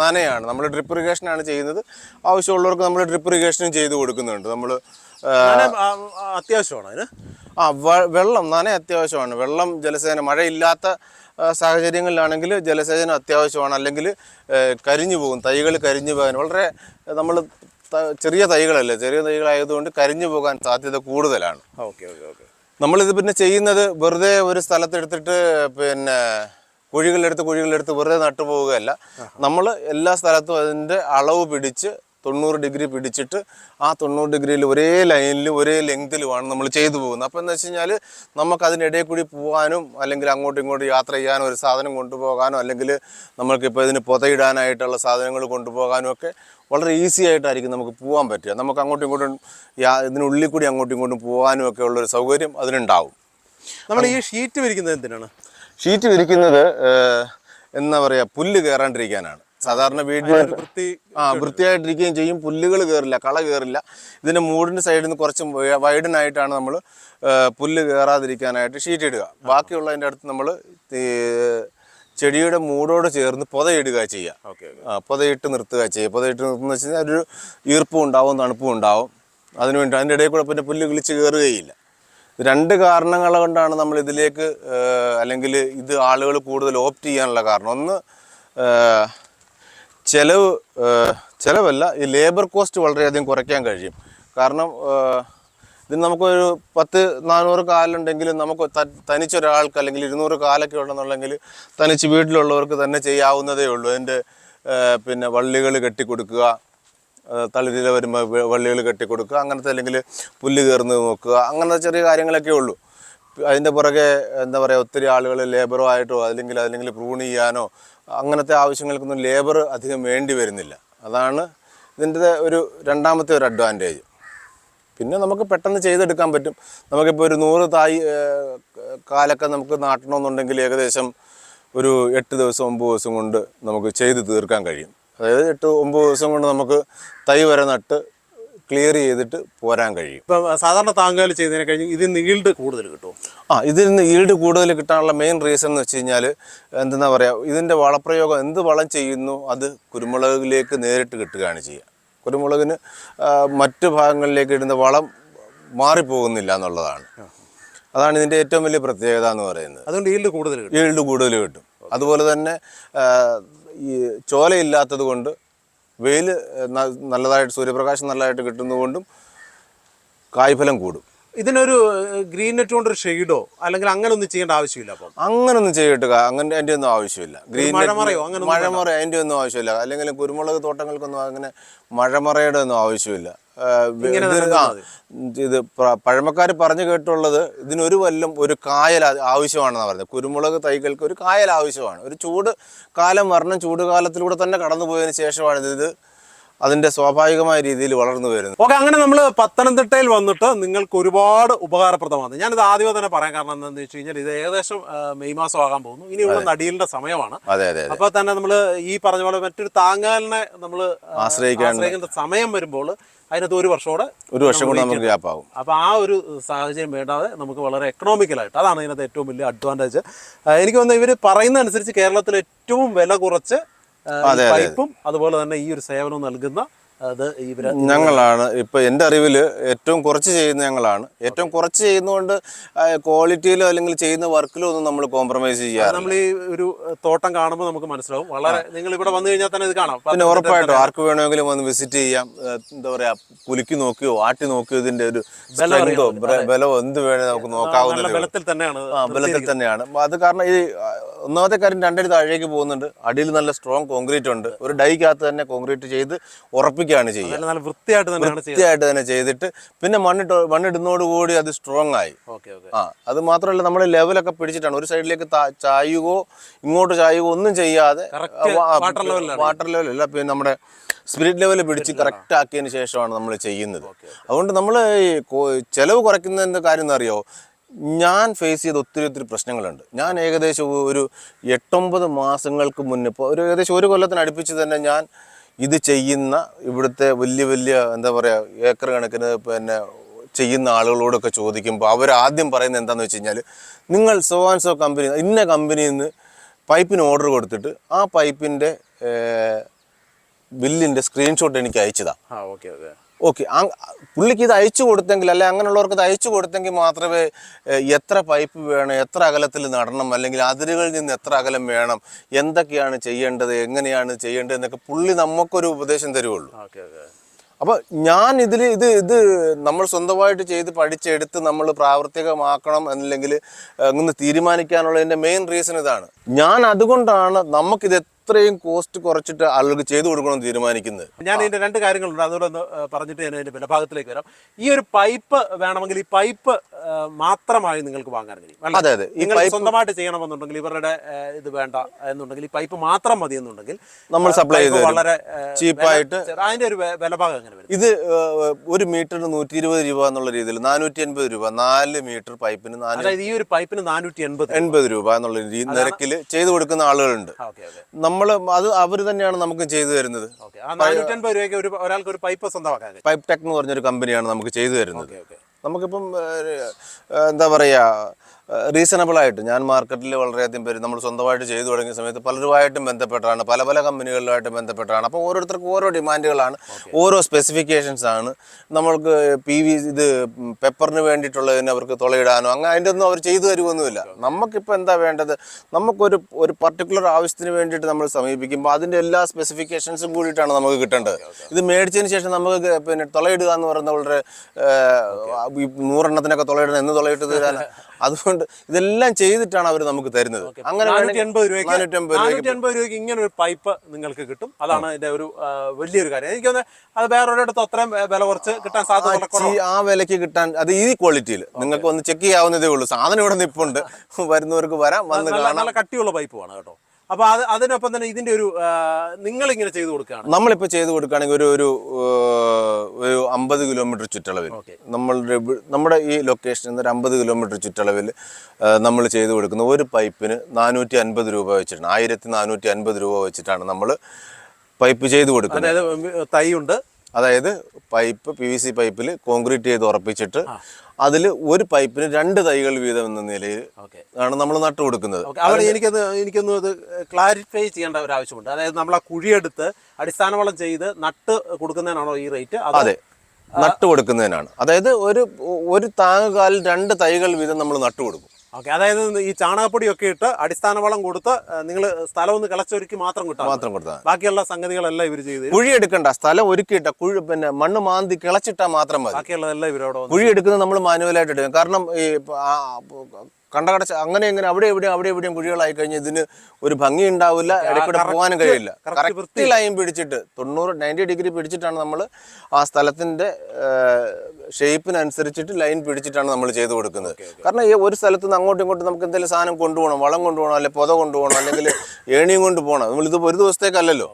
നനയാണ്. നമ്മൾ ഡ്രിപ്പ് ഇറിഗേഷനാണ് ചെയ്യുന്നത്. ആവശ്യമുള്ളവർക്ക് നമ്മൾ ഡ്രിപ്പ് ഇറിഗേഷനും ചെയ്ത് കൊടുക്കുന്നുണ്ട്. നമ്മൾ അത്യാവശ്യമാണ് അതിന്? ആ വെള്ളം നന അത്യാവശ്യമാണ്. വെള്ളം ജലസേചനം മഴയില്ലാത്ത സാഹചര്യങ്ങളിലാണെങ്കിൽ ജലസേചനം അത്യാവശ്യമാണ്. അല്ലെങ്കിൽ കരിഞ്ഞു പോകും. തൈകൾ കരിഞ്ഞു പോകാൻ വളരെ നമ്മൾ ചെറിയ തൈകളല്ലേ? ചെറിയ തൈകളായതുകൊണ്ട് കരിഞ്ഞു പോകാൻ സാധ്യത കൂടുതലാണ്. Okay okay okay. നമ്മളിത് പിന്നെ ചെയ്യുന്നത് വെറുതെ ഒരു സ്ഥലത്തെടുത്തിട്ട് പിന്നെ കുഴികളെടുത്ത് കുഴികളെടുത്ത് വെറുതെ നട്ടുപോവുകയല്ല. നമ്മൾ എല്ലാ സ്ഥലത്തും അതിന്റെ അളവ് പിടിച്ച് തൊണ്ണൂറ് ഡിഗ്രി പിടിച്ചിട്ട് ആ തൊണ്ണൂറ് ഡിഗ്രിയിൽ ഒരേ ലൈനിൽ ഒരേ ലെങ്തിലുമാണ് നമ്മൾ ചെയ്തു പോകുന്നത്. അപ്പോൾ എന്ന് വെച്ച് കഴിഞ്ഞാൽ നമുക്ക് അതിനിടയിൽ കൂടി പോകാനും അല്ലെങ്കിൽ അങ്ങോട്ടും ഇങ്ങോട്ടും യാത്ര ചെയ്യാനോ ഒരു സാധനം കൊണ്ടുപോകാനോ അല്ലെങ്കിൽ നമ്മൾക്കിപ്പോൾ ഇതിന് പുതയിടാനായിട്ടുള്ള സാധനങ്ങൾ കൊണ്ടുപോകാനും ഒക്കെ വളരെ ഈസി ആയിട്ടായിരിക്കും നമുക്ക് പോകാൻ പറ്റുക. നമുക്ക് അങ്ങോട്ടും ഇങ്ങോട്ടും യാ- ഇതിനുള്ളിൽ കൂടി അങ്ങോട്ടും ഇങ്ങോട്ടും പോകാനും ഒക്കെ ഉള്ളൊരു സൗകര്യം അതിനുണ്ടാവും. നമ്മൾ ഈ ഷീറ്റ് വിരിക്കുന്നത് എന്തിനാണ്? ഷീറ്റ് വിരിക്കുന്നത് എന്താ പറയുക പുല്ല് കയറാണ്ടിരിക്കാനാണ് സാധാരണ വീടിന് വൃത്തി ആ വൃത്തിയായിട്ടിരിക്കുകയും ചെയ്യും പുല്ലുകൾ കയറില്ല കള കയറില്ല ഇതിന്റെ മൂടിന്റെ സൈഡിൽ നിന്ന് കുറച്ച് വൈഡനായിട്ടാണ് നമ്മൾ പുല്ല് കയറാതിരിക്കാനായിട്ട് ഷീറ്റ് ഇടുക. ബാക്കിയുള്ളതിന്റെ അടുത്ത് നമ്മൾ ചെടിയുടെ മൂടോട് ചേർന്ന് പുതയിടുക ചെയ്യുക. ഓക്കെ ആ, പുതയിട്ട് നിർത്തുക ചെയ്യുക. പുതയിട്ട് നിർത്തുന്ന വെച്ച് കഴിഞ്ഞാൽ ഒരു ഈർപ്പും ഉണ്ടാവും തണുപ്പും ഉണ്ടാവും. അതിനുവേണ്ടി അതിന്റെ ഇടയിൽ കൂടെ പിന്നെ പുല്ല് കിളിച്ച് കയറുകയില്ല രണ്ട് കാരണങ്ങൾ കൊണ്ടാണ് നമ്മൾ ഇതിലേക്ക് അല്ലെങ്കിൽ ഇത് ആളുകൾ കൂടുതൽ ഓപ്റ്റ് ചെയ്യാനുള്ള കാരണം. ഒന്ന് ചിലവ് ചിലവല്ല ഈ ലേബർ കോസ്റ്റ് വളരെയധികം കുറയ്ക്കാൻ കഴിയും. കാരണം ഇതിന് നമുക്കൊരു പത്ത് നാനൂറ് കാലുണ്ടെങ്കിൽ നമുക്ക് തനിച്ചൊരാൾക്ക് അല്ലെങ്കിൽ ഇരുന്നൂറ് കാലൊക്കെ ഉണ്ടെന്നുണ്ടെങ്കിൽ തനിച്ച് വീട്ടിലുള്ളവർക്ക് തന്നെ ചെയ്യാവുന്നതേ ഉള്ളൂ. അതിന്റെ പിന്നെ വള്ളികൾ കെട്ടിക്കൊടുക്കുക തളിരില വരുമ്പോൾ വള്ളികൾ കെട്ടിക്കൊടുക്കുക അങ്ങനത്തെ അല്ലെങ്കിൽ പുല്ല് കയറുന്നത് നോക്കുക അങ്ങനത്തെ ചെറിയ കാര്യങ്ങളൊക്കെ ഉള്ളൂ. അതിന്റെ പുറകെ എന്താ പറയുക ഒത്തിരി ആളുകൾ ലേബറോ ആയിട്ടോ അല്ലെങ്കിൽ അല്ലെങ്കിൽ പ്രൂൺ ചെയ്യാനോ അങ്ങനത്തെ ആവശ്യങ്ങൾക്കൊന്നും ലേബർ അധികം വേണ്ടി വരുന്നില്ല. അതാണ് ഇതിന്റെ ഒരു രണ്ടാമത്തെ ഒരു അഡ്വാന്റേജ് പിന്നെ നമുക്ക് പെട്ടെന്ന് ചെയ്തെടുക്കാൻ പറ്റും. നമുക്കിപ്പോൾ ഒരു നൂറ് തായ് കാലൊക്കെ നമുക്ക് നാട്ടണമെന്നുണ്ടെങ്കിൽ ഏകദേശം ഒരു എട്ട് ദിവസം ഒമ്പത് ദിവസം കൊണ്ട് നമുക്ക് ചെയ്ത് തീർക്കാൻ കഴിയും. അതായത് എട്ട് ഒമ്പത് ദിവസം കൊണ്ട് നമുക്ക് തൈ വരെ നട്ട് ക്ലിയർ ചെയ്തിട്ട് പോരാൻ കഴിയും. ഇപ്പം സാധാരണ താങ്കാൽ ചെയ്തതിനെ കഴിഞ്ഞ് ഇതിൽ ഈൽഡ് കൂടുതൽ കിട്ടും ആ ഇതിൽ നിന്ന് ഈൽഡ് കൂടുതൽ കിട്ടാനുള്ള മെയിൻ റീസൺ എന്ന് വെച്ച് കഴിഞ്ഞാൽ എന്തെന്നാ പറയുക ഇതിന്റെ വളപ്രയോഗം എന്ത് വളം ചെയ്യുന്നു അത് കുരുമുളകിലേക്ക് നേരിട്ട് കിട്ടുകയാണ് ചെയ്യുക. കുരുമുളകിന് മറ്റു ഭാഗങ്ങളിലേക്ക് ഇടുന്ന വളം മാറിപ്പോകുന്നില്ല എന്നുള്ളതാണ്. അതാണ് ഇതിന്റെ ഏറ്റവും വലിയ പ്രത്യേകത എന്ന് പറയുന്നത്. അതുകൊണ്ട് ഈൽഡ് കൂടുതൽ ഈൽഡ് കൂടുതൽ കിട്ടും. അതുപോലെ തന്നെ ഈ ചോലയില്ലാത്തത് കൊണ്ട് വെയിൽ നല്ലതായിട്ട് സൂര്യപ്രകാശം നല്ലതായിട്ട് കിട്ടുന്നതുകൊണ്ടും കായ്ഫലം കൂടും. ഇതിനൊരു ഗ്രീൻ നെറ്റ് കൊണ്ടൊരു ഒരു ഷെയ്ഡോ അല്ലെങ്കിൽ അങ്ങനെ ഒന്നും ചെയ്യേണ്ട ആവശ്യമില്ല അപ്പം? അങ്ങനെ ഒന്നും ചെയ്യട്ടെ അങ്ങനെ അതിന്റെ ഒന്നും ആവശ്യമില്ല. ഗ്രീൻ മഴമറയോ? അങ്ങനെ മഴമറ അതിന്റെ ഒന്നും ആവശ്യമില്ല. അല്ലെങ്കിൽ കുരുമുളക് തോട്ടങ്ങൾക്കൊന്നും അങ്ങനെ മഴമറയുടെ ഒന്നും ആവശ്യമില്ല. ഇത് പഴമക്കാർ പറഞ്ഞു കേട്ടുള്ളത് ഇതിനൊരു വല്ലം ഒരു കായൽ ആവശ്യമാണെന്ന് ആവശ്യമാണെന്നാണ് പറഞ്ഞത്. കുരുമുളക് തൈകൾക്ക് ഒരു കായൽ ആവശ്യമാണ്. ഒരു ചൂട് കാലം വരണം ചൂടുകാലത്തിലൂടെ തന്നെ കടന്നു പോയതിന് ശേഷമാണ് ഇത് അതിന്റെ സ്വാഭാവികമായ രീതിയിൽ വളർന്നു വരുന്നത് ഓക്കെ അങ്ങനെ നമ്മൾ പത്തനംതിട്ടയിൽ വന്നിട്ട് നിങ്ങൾക്ക് ഒരുപാട് ഉപകാരപ്രദമാണ് ഞാനിത് ആദ്യമേ തന്നെ പറയാൻ കാരണം എന്താണെന്ന് വെച്ച് കഴിഞ്ഞാൽ ഇത് ഏകദേശം മെയ് മാസം ആകാൻ പോകുന്നു. ഇനിയുള്ള നടിയലിന്റെ സമയമാണ്. അപ്പൊ തന്നെ നമ്മൾ ഈ പറഞ്ഞ പോലെ മറ്റൊരു താങ്ങാലിനെ നമ്മൾ ആശ്രയിക്കേണ്ട സമയം വരുമ്പോൾ അതിനകത്ത് ഒരു വർഷത്തോടെ ഒരു വർഷം കൂടെ നമുക്ക് ഗ്യാപ്പ് ആകും അപ്പോൾ ആ ഒരു സാഹചര്യം വേണ്ടാതെ നമുക്ക് വളരെ എക്കണോമിക്കലായിട്ട് അതാണ് ഇതിനകത്ത് ഏറ്റവും വലിയ അഡ്വാന്റേജ് എനിക്ക് തോന്നുന്നത് ഇവർ പറയുന്ന അനുസരിച്ച് കേരളത്തിൽ ഏറ്റവും വില കുറച്ച് പൈപ്പും അതുപോലെ തന്നെ ഈ ഒരു സേവനവും നൽകുന്ന അത് ഇവർ ഞങ്ങളാണ്. ഇപ്പൊ എന്റെ അറിവിൽ ഏറ്റവും കുറച്ച് ചെയ്യുന്ന ഞങ്ങളാണ്. ഏറ്റവും കുറച്ച് ചെയ്യുന്നതുകൊണ്ട് ക്വാളിറ്റിയിലോ അല്ലെങ്കിൽ ചെയ്യുന്ന വർക്കിലോ ഒന്നും നമ്മൾ കോംപ്രമൈസ് ചെയ്യാറ് നമ്മൾ ഈ ഒരു തോട്ടം കാണുമ്പോൾ നമുക്ക് മനസ്സിലാവും. വളരെ നിങ്ങൾ ഇവിടെ വന്നു കഴിഞ്ഞാൽ തന്നെ ഇത് കാണാം. പിന്നെ ഉറപ്പായിട്ടും ആർക്ക് വേണമെങ്കിലും വന്ന് വിസിറ്റ് ചെയ്യാം. എന്താ പറയാ കുലുക്കി നോക്കിയോ ആട്ടി നോക്കിയോ ഇതിന്റെ ഒരു സ്ട്രെങ്തോ ബലോ എന്ത് വേണേ നമുക്ക് നോക്കാവുന്ന ബലത്തിൽ തന്നെയാണ് ബലത്തിൽ തന്നെയാണ്. അത് കാരണം ഈ ഒന്നാമത്തെ കാര്യം രണ്ടടി താഴേക്ക് പോകുന്നുണ്ട്. അടിയിൽ നല്ല സ്ട്രോങ് കോൺക്രീറ്റ് ഉണ്ട്. ഒരു ഡൈക്കകത്ത് തന്നെ കോൺക്രീറ്റ് ചെയ്ത് ഉറപ്പിക്കുകയാണ് ചെയ്യുക. നല്ല വൃത്തിയായിട്ട് തന്നെയാണ് വൃത്തിയായിട്ട് തന്നെ ചെയ്തിട്ട് പിന്നെ മണ്ണിട്ട് മണ്ണിടുന്നതോടുകൂടി അത് സ്ട്രോങ് ആയി. ആ അത് മാത്രമല്ല നമ്മൾ ലെവലൊക്കെ പിടിച്ചിട്ടാണ്. ഒരു സൈഡിലേക്ക് ചായുകയോ ഇങ്ങോട്ട് ചായുകയോ ഒന്നും ചെയ്യാതെ. വാട്ടർ ലെവലല്ല പിന്നെ നമ്മുടെ സ്പിരിറ്റ് ലെവൽ പിടിച്ച് കറക്റ്റ് ആക്കിയതിന് ശേഷമാണ് നമ്മൾ ചെയ്യുന്നത്. അതുകൊണ്ട് നമ്മൾ ഈ ചെലവ് കുറയ്ക്കുന്നതിന്റെ കാര്യം എന്ന് അറിയോ? ഞാൻ ഫേസ് ചെയ്ത ഒത്തിരി ഒത്തിരി പ്രശ്നങ്ങളുണ്ട്. ഞാൻ ഏകദേശം ഒരു എട്ടൊമ്പത് മാസങ്ങൾക്ക് മുന്നേ ഇപ്പോൾ ഒരു ഏകദേശം ഒരു കൊല്ലത്തിന് അടുപ്പിച്ച് തന്നെ ഞാൻ ഇത് ചെയ്യുന്ന ഇവിടുത്തെ വലിയ വലിയ എന്താ പറയുക ഏക്കർ കണക്കിന് പിന്നെ ചെയ്യുന്ന ആളുകളോടൊക്കെ ചോദിക്കുമ്പോൾ അവർ ആദ്യം പറയുന്നത് എന്താണെന്ന് വെച്ച് കഴിഞ്ഞാൽ നിങ്ങൾ സോ ആൻഡ് സോ കമ്പനി ഇന്ന കമ്പനിയിൽ നിന്ന് പൈപ്പിന് ഓർഡർ കൊടുത്തിട്ട് ആ പൈപ്പിന്റെ ബില്ലിന്റെ സ്ക്രീൻഷോട്ട് എനിക്ക് അയച്ചതാണ് ആ ഓക്കെ ഓക്കെ. ഓക്കെ പുള്ളിക്ക് ഇത് അയച്ചു കൊടുത്തെങ്കിൽ അല്ലെ അങ്ങനെയുള്ളവർക്ക് ഇത് അയച്ചു കൊടുത്തെങ്കിൽ മാത്രമേ എത്ര പൈപ്പ് വേണം എത്ര അകലത്തിൽ നടണം അല്ലെങ്കിൽ അതിരുകളിൽ നിന്ന് എത്ര അകലം വേണം എന്തൊക്കെയാണ് ചെയ്യേണ്ടത് എങ്ങനെയാണ് ചെയ്യേണ്ടത് എന്നൊക്കെ പുള്ളി നമുക്കൊരു ഉപദേശം തരുവുള്ളൂ. അപ്പോൾ ഞാൻ ഇതിൽ ഇത് ഇത് നമ്മൾ സ്വന്തമായിട്ട് ചെയ്ത് പഠിച്ചെടുത്ത് നമ്മൾ പ്രാവർത്തികമാക്കണം അല്ലെങ്കിൽ അങ്ങനെ തീരുമാനിക്കാനുള്ളതിന്റെ മെയിൻ റീസൺ ഇതാണ്. ഞാൻ അതുകൊണ്ടാണ് നമുക്കിത് എത്രയും കോസ്റ്റ് കുറച്ചിട്ട് ആളുകൾക്ക് ചെയ്തു കൊടുക്കണം തീരുമാനിക്കുന്നത്. ഞാൻ ഇതിന്റെ രണ്ട് കാര്യങ്ങളുണ്ട്. അതുകൂടെ ഒന്ന് പറഞ്ഞിട്ട് ഞാൻ അതിന്റെ വിലഭാഗത്തിലേക്ക് വരാം. ഈ ഒരു പൈപ്പ് വേണമെങ്കിൽ ഈ പൈപ്പ് മാത്രമായി നിങ്ങൾക്ക് വാങ്ങാൻ കഴിയും അതെ അതെ. നിങ്ങൾ സ്വന്തമായിട്ട് ചെയ്യണമെന്നുണ്ടെങ്കിൽ ഇവരുടെ ഇത് വേണ്ട എന്നുണ്ടെങ്കിൽ ഈ പൈപ്പ് മാത്രം മതി എന്നുണ്ടെങ്കിൽ നമ്മൾ സപ്ലൈ ചെയ്ത് വളരെ ചീപ്പായിട്ട് അതിന്റെ ഒരു വിലഭാഗം എങ്ങനെ വരും? ഇത് ഒരു മീറ്ററിന് നൂറ്റി ഇരുപത് രൂപ എന്നുള്ള രീതിയിൽ നാനൂറ്റി എൺപത് രൂപ. നാല് മീറ്റർ പൈപ്പിന് അതായത് ഈ ഒരു പൈപ്പിന് നാനൂറ്റി എൺപത് എൺപത് രൂപ എന്നുള്ള നിരക്കിൽ ചെയ്തു കൊടുക്കുന്ന ആളുകളുണ്ട്. നമ്മൾ നമ്മൾ അത് അവർ തന്നെയാണ് നമുക്ക് ചെയ്തു തരുന്നത്. രൂപയ്ക്ക് ഒരു ഒരാൾക്ക് ഒരു പൈപ്പ് സ്വന്തമാക്കാൻ പൈപ്പ് ടെക് എന്ന് പറഞ്ഞൊരു കമ്പനിയാണ് നമുക്ക് ചെയ്തു തരുന്നത്. നമുക്കിപ്പം എന്താ പറയുക റീസണബിൾ ആയിട്ട് ഞാൻ മാർക്കറ്റിൽ വളരെയധികം പേര് നമ്മൾ സ്വന്തമായിട്ട് ചെയ്തു തുടങ്ങിയ സമയത്ത് പലരുമായിട്ടും ബന്ധപ്പെട്ടാണ് പല പല കമ്പനികളിലുമായിട്ട് ബന്ധപ്പെട്ടാണ്. അപ്പോൾ ഓരോരുത്തർക്കും ഓരോ ഡിമാൻഡുകളാണ് ഓരോ സ്പെസിഫിക്കേഷൻസ് ആണ്. നമ്മൾക്ക് പി വി ഇത് പെപ്പറിന് വേണ്ടിയിട്ടുള്ളതിന് അവർക്ക് തുളയിടാനോ അങ്ങനെ അതിന്റെ ഒന്നും അവർ ചെയ്തു തരുമൊന്നുമില്ല നമുക്കിപ്പോൾ എന്താ വേണ്ടത്? നമുക്കൊരു ഒരു പർട്ടിക്കുലർ ആവശ്യത്തിന് വേണ്ടിയിട്ട് നമ്മൾ സമീപിക്കുമ്പോൾ അതിന്റെ എല്ലാ സ്പെസിഫിക്കേഷൻസും കൂടിയിട്ടാണ് നമുക്ക് കിട്ടേണ്ടത്. ഇത് മേടിച്ചതിന് ശേഷം നമുക്ക് പിന്നെ തുളയിടുക എന്ന് പറയുന്നത് വളരെ നൂറെണ്ണത്തിനൊക്കെ തുളയിടണം എന്ന് തുളയിട്ട് തരാൻ അതുകൊണ്ട് ഇതെല്ലാം ചെയ്തിട്ടാണ് അവർ നമുക്ക് തരുന്നത്. അങ്ങനെ എൺപത് രൂപയ്ക്ക് നാനൂറ്റി എൺപത് രൂപയ്ക്ക് ഇങ്ങനെ ഒരു പൈപ്പ് നിങ്ങൾക്ക് കിട്ടും. അതാണ് അതിന്റെ ഒരു വലിയൊരു കാര്യം. എനിക്ക് തോന്നുന്നത് അത് വേറൊരിടത്ത് അത്രയും വില കുറച്ച് കിട്ടാൻ സാധ്യത ആ വിലക്ക് കിട്ടാൻ അത് ഈ ക്വാളിറ്റിയിൽ നിങ്ങൾക്ക് ഒന്ന് ചെക്ക് ചെയ്യാവുന്നതേ ഉള്ളൂ. സാധനം ഇവിടെ നിപ്പുണ്ട്. വരുന്നവർക്ക് വരാം വന്ന് നല്ല കാണാം. നല്ല കട്ടിയുള്ള പൈപ്പുമാണ് കേട്ടോ. അപ്പൊ അത് അതിനൊപ്പം തന്നെ ഇതിന്റെ ഒരു നിങ്ങൾ ഇങ്ങനെ ചെയ്തു കൊടുക്കുകയാണ്. നമ്മളിപ്പോ ചെയ്ത് കൊടുക്കുകയാണെങ്കിൽ ഒരു ഒരു ഒരു അമ്പത് കിലോമീറ്റർ ചുറ്റളവിൽ നമ്മൾ നമ്മളുടെ നമ്മുടെ ഈ ലൊക്കേഷനിൽ നിന്ന് ഒരു അമ്പത് കിലോമീറ്റർ ചുറ്റളവിൽ നമ്മൾ ചെയ്തു കൊടുക്കുന്ന ഒരു പൈപ്പിന് നാനൂറ്റി അൻപത് രൂപ വെച്ചിട്ടാണ്. ആയിരത്തി നാനൂറ്റി അൻപത് രൂപ വെച്ചിട്ടാണ് നമ്മൾ പൈപ്പ് ചെയ്തു കൊടുക്കുന്നത്. അതായത് തൈ ഉണ്ട്. അതായത് പൈപ്പ് പി വി സി പൈപ്പിൽ കോൺക്രീറ്റ് ചെയ്ത് ഉറപ്പിച്ചിട്ട് അതിൽ ഒരു പൈപ്പിന് രണ്ട് തൈകൾ വീതം എന്ന നിലയിൽ ആണ് നമ്മൾ നട്ടു കൊടുക്കുന്നത്. അവിടെ എനിക്കത് എനിക്കൊന്ന് അത് ക്ലാരിഫൈ ചെയ്യേണ്ട ഒരു ആവശ്യമുണ്ട്. അതായത് നമ്മൾ ആ കുഴിയെടുത്ത് അടിസ്ഥാന വളം ചെയ്ത് നട്ട് കൊടുക്കുന്നതിനാണോ ഈ റേറ്റ് അതെ നട്ടു കൊടുക്കുന്നതിനാണ്. അതായത് ഒരു ഒരു താങ്ങുകാലിൽ രണ്ട് തൈകൾ വീതം നമ്മൾ നട്ടു കൊടുക്കും. ഓക്കെ അതായത് ഈ ചാണകപ്പൊടിയൊക്കെ ഇട്ട് അടിസ്ഥാന വളം കൊടുത്ത് നിങ്ങൾ സ്ഥലം ഒന്ന് കിളച്ചൊരുക്കി മാത്രം കിട്ടാം മാത്രം കൊടുത്താൽ ബാക്കിയുള്ള സംഗതികളെല്ലാം ഇവർ ചെയ്ത്. കുഴി എടുക്കണ്ട സ്ഥലം ഒരുക്കിയിട്ട കുഴി പിന്നെ മണ്ണ് മാന്തി കിളച്ചിട്ടാൽ മാത്രം മതി. ബാക്കിയുള്ളതെല്ലാം ഇവരോട് വന്ന് കുഴി എടുക്കുന്നത് നമ്മൾ മാനുവലായിട്ട് എടുക്കും. കാരണം ഈ ആ, അങ്ങനെ ഇങ്ങനെ അവിടെ എവിടെയും അവിടെ എവിടെയും കുഴികളായി കഴിഞ്ഞാൽ ഇതിന് ഒരു ഭംഗി ഉണ്ടാവില്ല ഇടയ്ക്കൂടെ പോകാനും കഴിയില്ല. വൃത്തി കറക്റ്റ് ലൈൻ പിടിച്ചിട്ട് തൊണ്ണൂറ് നയന്റി ഡിഗ്രി പിടിച്ചിട്ടാണ് നമ്മൾ ആ സ്ഥലത്തിന്റെ ഷേപ്പിനനുസരിച്ചിട്ട് ലൈൻ പിടിച്ചിട്ടാണ് നമ്മൾ ചെയ്തു കൊടുക്കുന്നത്. കാരണം ഈ ഒരു സ്ഥലത്ത് നിന്ന് അങ്ങോട്ടും ഇങ്ങോട്ടും നമുക്ക് എന്തെങ്കിലും സാധനം കൊണ്ടുപോകണം വളം കൊണ്ടുപോകണം അല്ലെങ്കിൽ പൊത കൊണ്ടുപോകണം അല്ലെങ്കിൽ ഏണിയും കൊണ്ടുപോകണം നമ്മൾ ഇത് ഒരു ദിവസത്തേക്കല്ലല്ലോ.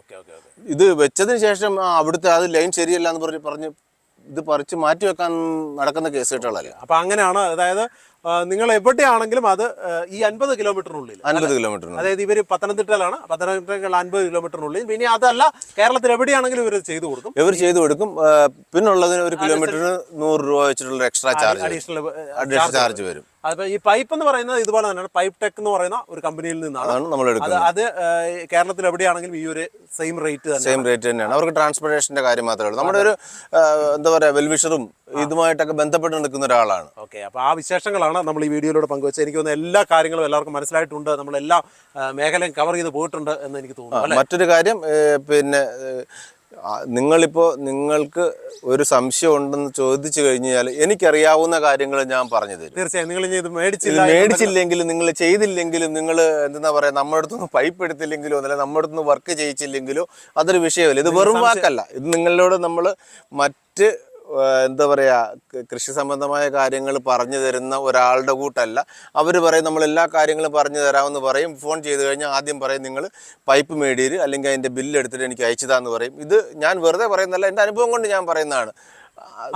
ഇത് വെച്ചതിന് ശേഷം ആ, അവിടുത്തെ അത് ലൈൻ ശരിയല്ല എന്ന് പറഞ്ഞ് പറഞ്ഞ് ഇത് പറിച്ച് മാറ്റി വെക്കാൻ നടക്കുന്ന കേസ് കെട്ടുകളല്ല അപ്പൊ അങ്ങനെയാണ് അതായത് നിങ്ങൾ എവിടെയാണെങ്കിലും അത് ഈ അൻപത് കിലോമീറ്ററിനുള്ളിൽ. അൻപത് കിലോമീറ്റർ അതായത് ഇവർ പത്തനംതിട്ടയിലാണ്. പത്തനംതിട്ടയിൽ അൻപത് കിലോമീറ്ററിനുള്ളിൽ. പിന്നെ അതല്ല കേരളത്തിൽ എവിടെയാണെങ്കിലും ഇവർ ചെയ്തു കൊടുക്കും. ഇവർ ചെയ്തു കൊടുക്കും. പിന്നെ പിന്നുള്ളതിന് ഒരു കിലോമീറ്ററിന് നൂറ് രൂപ വെച്ചിട്ടുള്ള എക്സ്ട്രാ ചാർജ് അഡീഷണൽ ചാർജ് വരും. അപ്പൊ ഈ പൈപ്പ് എന്ന് പറയുന്നത് ഇതുപോലെ തന്നെയാണ്. പൈപ്പ് ടെക് എന്ന് പറയുന്ന ഒരു കമ്പനിയിൽ നിന്നാണ്. നമ്മൾ അത് എടുക്കുന്നത്. അത് കേരളത്തിൽ എവിടെയാണെങ്കിലും ഈ ഒരു സെയിം റേറ്റ് തന്നെ സെയിം റേറ്റ് തന്നെയാണ്. അവർക്ക് ട്രാൻസ്പോർട്ടേഷന്റെ കാര്യം മാത്രമേ ഉള്ളൂ. നമ്മുടെ ഒരു എന്താ പറയാ വെൽവിഷറും ഇതുമായിട്ടൊക്കെ ബന്ധപ്പെട്ട് നിൽക്കുന്ന ഒരാളാണ്. ഓക്കെ അപ്പോൾ ആ വിശേഷങ്ങളാണ് നമ്മൾ ഈ വീഡിയോയിലൂടെ പങ്കുവച്ചത്. എനിക്ക് തോന്നുന്നു എല്ലാ കാര്യങ്ങളും എല്ലാവർക്കും മനസ്സിലായിട്ടുണ്ട്. നമ്മൾ എല്ലാ മേഖലയും കവർ ചെയ്ത് പോയിട്ടുണ്ട് എന്ന് എനിക്ക് തോന്നുന്നു മറ്റൊരു കാര്യം പിന്നെ ആ, നിങ്ങൾക്ക് ഒരു സംശയം ഉണ്ടെന്ന് ചോദിച്ചു കഴിഞ്ഞാൽ എനിക്കറിയാവുന്ന കാര്യങ്ങൾ ഞാൻ പറഞ്ഞു തരും. തീർച്ചയായും. നിങ്ങൾ ഇത് മേടിച്ചില്ല മേടിച്ചില്ലെങ്കിലും നിങ്ങൾ ചെയ്തില്ലെങ്കിലും നിങ്ങൾ എന്താ പറയുക നമ്മുടെ അടുത്തുനിന്ന് പൈപ്പ് എടുത്തില്ലെങ്കിലോ അല്ലെങ്കിൽ നമ്മുടെ അടുത്തുനിന്ന് വർക്ക് ചെയ്യിച്ചില്ലെങ്കിലോ അതൊരു വിഷയമല്ല. ഇത് വെറും വാക്കല്ല. ഇത് നിങ്ങളോട് നമ്മൾ മറ്റ് എന്താ പറയുക കൃഷി സംബന്ധമായ കാര്യങ്ങൾ പറഞ്ഞു തരുന്ന ഒരാളുടെ കൂട്ടല്ല. അവർ പറയും നമ്മൾ എല്ലാ കാര്യങ്ങളും പറഞ്ഞു തരാമെന്ന് പറയും. ഫോൺ ചെയ്ത് കഴിഞ്ഞാൽ ആദ്യം പറയും നിങ്ങൾ പൈപ്പ് മേടിയിൽ അല്ലെങ്കിൽ അതിന്റെ ബില്ല് എടുത്തിട്ട് എനിക്ക് അയച്ചു അയച്ചതാന്ന് പറയും. ഇത് ഞാൻ വെറുതെ പറയുന്നതല്ല എന്റെ അനുഭവം കൊണ്ട് ഞാൻ പറയുന്നതാണ്.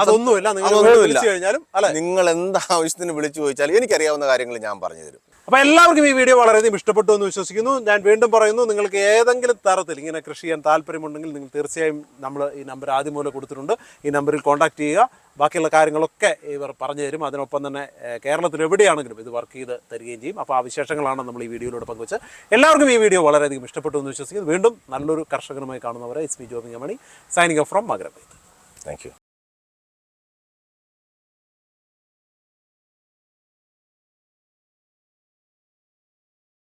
അതൊന്നുമില്ല. നിങ്ങൾ. വിളിച്ചു കഴിഞ്ഞാലും അല്ലെ? നിങ്ങൾ എന്ത് ആവശ്യത്തിന് വിളിച്ചു ചോദിച്ചാൽ എനിക്കറിയാവുന്ന കാര്യങ്ങൾ ഞാൻ പറഞ്ഞു തരും. അപ്പൊ എല്ലാവർക്കും ഈ വീഡിയോ വളരെയധികം ഇഷ്ടപ്പെട്ടു എന്ന് വിശ്വസിക്കുന്നു. ഞാൻ വീണ്ടും പറയുന്നു നിങ്ങൾക്ക് ഏതെങ്കിലും തരത്തിൽ ഇങ്ങനെ കൃഷി ചെയ്യാൻ താല്പര്യമുണ്ടെങ്കിൽ നിങ്ങൾ തീർച്ചയായും നമ്മൾ ഈ നമ്പർ ആദ്യം മൂലം കൊടുത്തിട്ടുണ്ട്. ഈ നമ്പറിൽ കോൺടാക്ട് ചെയ്യുക. ബാക്കിയുള്ള കാര്യങ്ങളൊക്കെ ഇവർ പറഞ്ഞു തരും. അതിനൊപ്പം തന്നെ കേരളത്തിൽ എവിടെയാണെങ്കിലും ഇത് വർക്ക് ചെയ്ത് തരികയും ചെയ്യും. അപ്പോൾ ആ വിശേഷങ്ങളാണ് നമ്മൾ ഈ വീഡിയോയിലൂടെ പങ്കുവച്ച് എല്ലാവർക്കും ഈ വീഡിയോ വളരെയധികം ഇഷ്ടപ്പെട്ടു എന്ന് വിശ്വസിക്കുന്നു. വീണ്ടും നല്ലൊരു കർഷകനുമായി കാണുന്നവരെ ഇസ്മി Jobin Mani signing off from Makaram thank you